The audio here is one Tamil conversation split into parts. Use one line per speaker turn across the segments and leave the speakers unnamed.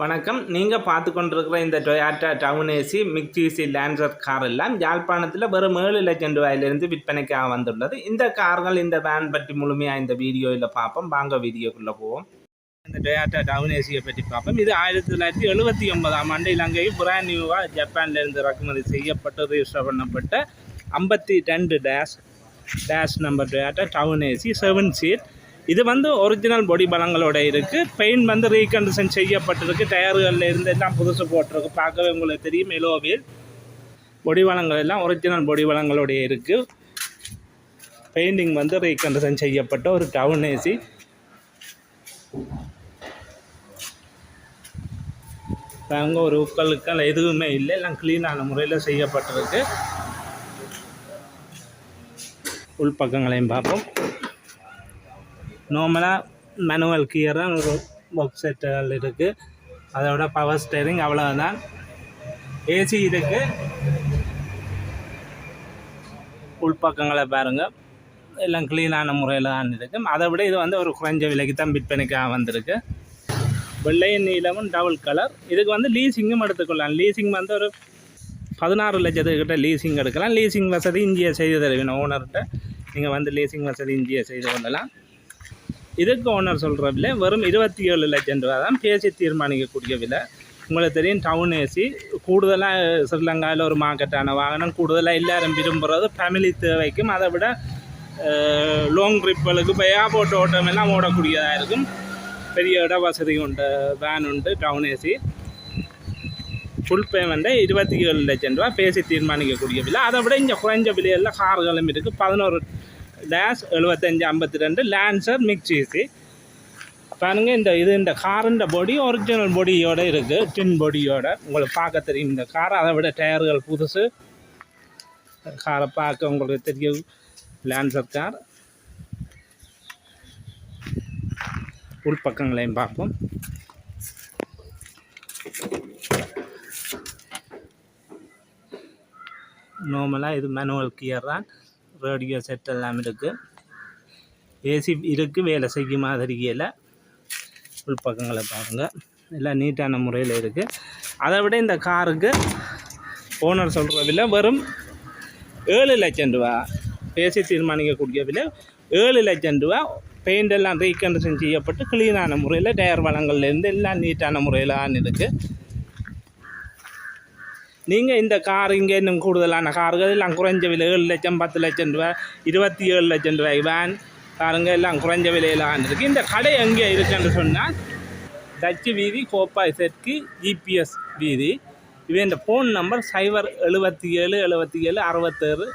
வணக்கம். நீங்கள் பார்த்து கொண்டிருக்கிற இந்த டொயாட்டா டவுன் ஏசி மிக்சிசி லேண்டர் கார் எல்லாம் யாழ்ப்பாணத்தில் வெறும் ஏழு லட்சம் ரூபாயிலிருந்து விற்பனைக்காக வந்துள்ளது. இந்த கார்கள் இந்த வேன் பற்றி முழுமையாக இந்த வீடியோவில் பார்ப்போம். வாங்க வீடியோக்குள்ளே போவோம். இந்த டொயாட்டா டவுன் ஏசியை பற்றி பார்ப்போம். இது ஆயிரத்தி தொள்ளாயிரத்தி எழுபத்தி ஒன்பதாம் ஆண்டு இலங்கையில் புரான் நியூவாக ஜப்பான்லேருந்து இறக்குமதி செய்யப்பட்டு ரிஜிஸ்டர் பண்ணப்பட்ட ஐம்பத்தி ரெண்டு dash dash number Toyota town ace seven seat இது வந்து ஒரிஜினல் பொடி பலங்களோட இருக்குது பெயிண்ட் வந்து ரீகண்டிஷன் செய்யப்பட்டிருக்கு. டயர்களில் இருந்து எல்லாம் புதுசு போட்டிருக்கு. பார்க்கவே உங்களுக்கு தெரியும் எலோவில் பொடி வளங்கள் எல்லாம் ஒரிஜினல் பொடி வளங்களோடைய இருக்குது பெயிண்டிங் வந்து ரீகண்டிஷன் செய்யப்பட்ட ஒரு டவுன் ஏசி அங்கே ஒரு உக்கலுக்கள் எதுவுமே இல்லை. எல்லாம் க்ளீனான முறையில் செய்யப்பட்டிருக்கு. உள்பக்கங்களையும் பார்ப்போம். நார்மலாக மேனுவல் கியர் தான் பாக்ஸ் செட்டுகள் இருக்குது அதோட பவர் ஸ்டேரிங் அவ்வளோதான் ஏசி இருக்குது உள்பக்கங்களை பாருங்கள் எல்லாம் க்ளீனான முறையில் தான் இருக்குது அதை விட இது வந்து ஒரு குறைஞ்ச விலைக்கு தான் விற்பனைக்காக வந்திருக்கு. வெள்ளையும் நீளமும் டபுள் கலர் இதுக்கு வந்து லீசிங்கும் எடுத்துக்கொள்ளலாம். லீசிங் வந்து ஒரு பதினாறு லட்சத்துக்கிட்ட லீசிங் எடுக்கலாம். லீசிங் வசதி இஞ்சியை செய்து தருவேன் ஓனர்கிட்ட நீங்கள் வந்து லீசிங் வசதி இஞ்சியை செய்து கொள்ளலாம். இதுக்கு ஓனர் சொல்கிற விலை வெறும் இருபத்தி ஏழு லட்சம் ரூபா தான். பேசி தீர்மானிக்கக்கூடிய விலை. உங்களுக்கு தெரியும் டவுன் ஏசி கூடுதலாக ஸ்ரீலங்காவில் ஒரு மார்க்கெட்டான வாகனம் கூடுதலாக எல்லாரும் விரும்புகிறது ஃபேமிலி தேவைக்கும். அதை விட லாங் ட்ரிப்புகளுக்கு இப்போ ஏர்போர்ட் ஓட்டம் எல்லாம் ஓடக்கூடியதாக இருக்கும். பெரிய இட வசதி உண்டு வேன் உண்டு டவுன் ஏசி ஃபுல் பேமெண்ட்டை இருபத்தி ஏழு லட்சம் ரூபா பேசி தீர்மானிக்கக்கூடிய விலை. அதை விட இங்கே குறைஞ்ச விலையில் கார்களும் இருக்குது பதினோரு டேஷ் எழுபத்தஞ்சி ஐம்பத்தி ரெண்டு லான்சர் மிக்சிசி பாருங்கள் இந்த இது இந்த காருன்ற பொடி ஒரிஜினல் பொடியோடு இருக்குது டின் பொடியோட உங்களுக்கு பார்க்க தெரியும் இந்த கார் அதை விட டயர்கள் புதுசு காரை பார்க்க உங்களுக்கு தெரியும் லான்சர் கார் உள்பக்கங்களையும் பார்ப்போம் நார்மலாக இது மேனுவல் கியர் தான் ரேடியோ செட் எல்லாம் இருக்குது ஏசி இருக்குது வேலை செய்ய மாதிரி இல்லை உள்பக்கங்களை பாருங்கள் எல்லாம் நீட்டான முறையில் இருக்குது அதை விட இந்த காருக்கு ஓனர் சொல்கிற விலை வெறும் ஏழு லட்சம் ரூபா. பேசி தீர்மானிக்கக்கூடிய விலை ஏழு லட்சம் ரூபா. பெயிண்ட் எல்லாம் ரீகண்டிஷன் செய்யப்பட்டு க்ளீனான முறையில் டயர் வளங்கள்லேருந்து எல்லாம் நீட்டான முறையில் இருக்குது நீங்கள் இந்த கார் இங்கே இன்னும் கூடுதலான கார்கள் எல்லாம் குறைஞ்ச விலை ஏழு லட்சம் பத்து லட்சம் ரூபா இருபத்தி ஏழு லட்சம் ரூபாய். வேன் காருங்க எல்லாம் குறைஞ்ச விலையில் இருக்குது இந்த கடை எங்கே இருக்குன்னு சொன்னால் டச்சு வீதி கோப்பாய் செட்கு ஜிபிஎஸ் வீதி. இவன் இந்த ஃபோன் நம்பர் சைபர் எழுபத்தி ஏழு எழுபத்தி ஏழு அறுபத்தேழு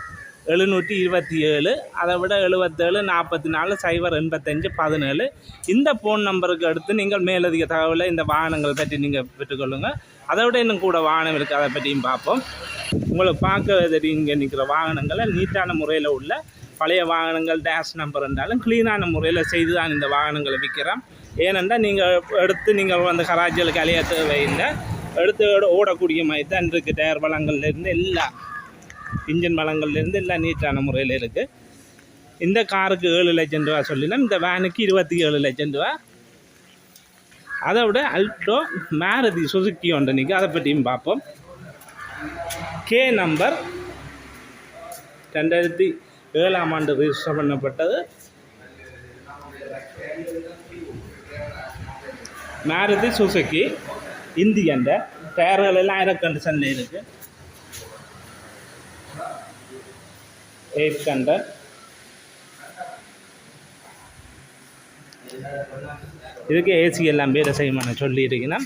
எழுநூற்றி இருபத்தி ஏழு அதை விட எழுபத்தேழு நாற்பத்தி நாலு சைபர் எண்பத்தஞ்சு பதினேழு. இந்த ஃபோன் நம்பருக்கு அடுத்து நீங்கள் மேலதிக தகவலை இந்த வாகனங்கள் பற்றி நீங்கள் பெற்றுக்கொள்ளுங்கள். அதை விட இன்னும் கூட வாகனம் இருக்குது அதை பற்றியும் பார்ப்போம். உங்களை பார்க்க தெரியும் இங்கே நிற்கிற வாகனங்களை நீட்டான முறையில் உள்ள பழைய வாகனங்கள் டேஷ் நம்பர் இருந்தாலும் க்ளீனான முறையில் செய்து தான் இந்த வாகனங்களை விற்கிறோம். ஏனென்றால் நீங்கள் எடுத்து நீங்கள் அந்த கராஜலுக்கு அலைய தேவையில்லை. எடுத்து ஓட- ஓடக்கூடிய மாதிரி தான் இருக்குது டயர் வளங்கள்லேருந்து எல்லாம் இன்ஜின் வளங்கள்லேருந்து எல்லாம் நீட்டான முறையில் இருக்குது இந்த காருக்கு ஏழு லட்சம் ரூபா சொல்லினோம் இந்த வேனுக்கு இருபத்தி ஏழு லட்சம் ரூபா. அதை விட அல்டோ மேரதி சுசுக்கி ஒன்று நிற்கும் அதை பற்றியும் பார்ப்போம். கே நம்பர் ரெண்டாயிரத்தி ஏழாம் ஆண்டு ரிஜிஸ்டர் பண்ணப்பட்டது. மேரதி சுசுக்கி இந்தியன்ற டயர்கள் எல்லாம் ஏர் கண்டிஷனில் இருக்குது எயிட் ஹண்ட்ரட் இதுக்கு ஏசி எல்லாம் பேர் செய்யமான சொல்லியிருக்கீங்கன்னா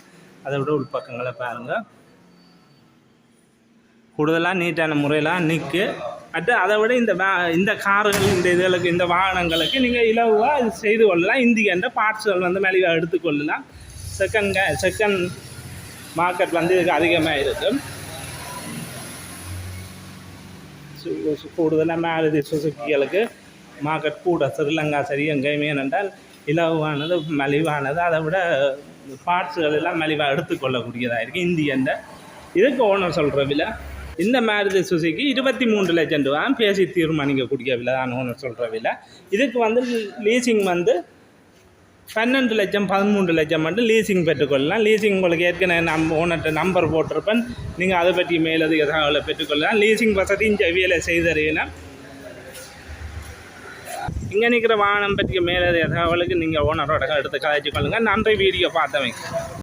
அதை விட உள்பக்கங்களை பாருங்கள் கூடுதலாக நீட்டான முறையில் நிற்கு அடுத்து அதை விட இந்த வே இந்த கார்கள் இந்த இதுகளுக்கு இந்த வாகனங்களுக்கு நீங்கள் இலவாக இது செய்து கொள்ளலாம். இந்தியன்ற பார்ட்ஸ்கள் வந்து மலிவாக எடுத்துக்கொள்ளலாம் செகண்ட் செகண்ட் மார்க்கெட் வந்து இதுக்கு அதிகமாக இருக்கும் கூடுதலாக மாருதி சுசுக்கிகளுக்கு மார்க்கெட் கூட. ஸ்ரீலங்கா சரி எங்கேயுமே என்றால் இலவானது மலிவானது. அதை விட பார்ட்ஸுகள் எல்லாம் மலிவாக எடுத்துக்கொள்ளக்கூடியதாக இருக்குது இந்தியன்ற இதுக்கு ஓனர் சொல்கிற விலை இந்த மாருதி சுசிக்கு இருபத்தி மூன்று லட்சம் ரூபா பேசி தீர்மானிக்கக்கூடிய விலை தான் ஓனர் சொல்கிற விலை. இதுக்கு வந்து லீசிங் வந்து பன்னெண்டு லட்சம் பதிமூன்று லட்சம் மட்டும் லீசிங் பெற்றுக்கொள்ளலாம். லீசிங் உங்களுக்கு ஏற்கனவே நம் ஓனர்கிட்ட நம்பர் போட்டிருப்பேன். நீங்கள் அதை பற்றி மேலதிக தகவலை பெற்றுக்கொள்ளலாம். லீசிங் வசதி இங்கே வேலை செய்தறினா இங்கே நிற்கிற வாகனம் பற்றிய மேலதிக தகவலுக்கு நீங்கள் ஓனரோட எடுத்து கதைச்சு கொள்ளுங்கள் நன்றி வீடியோ பார்த்தவங்க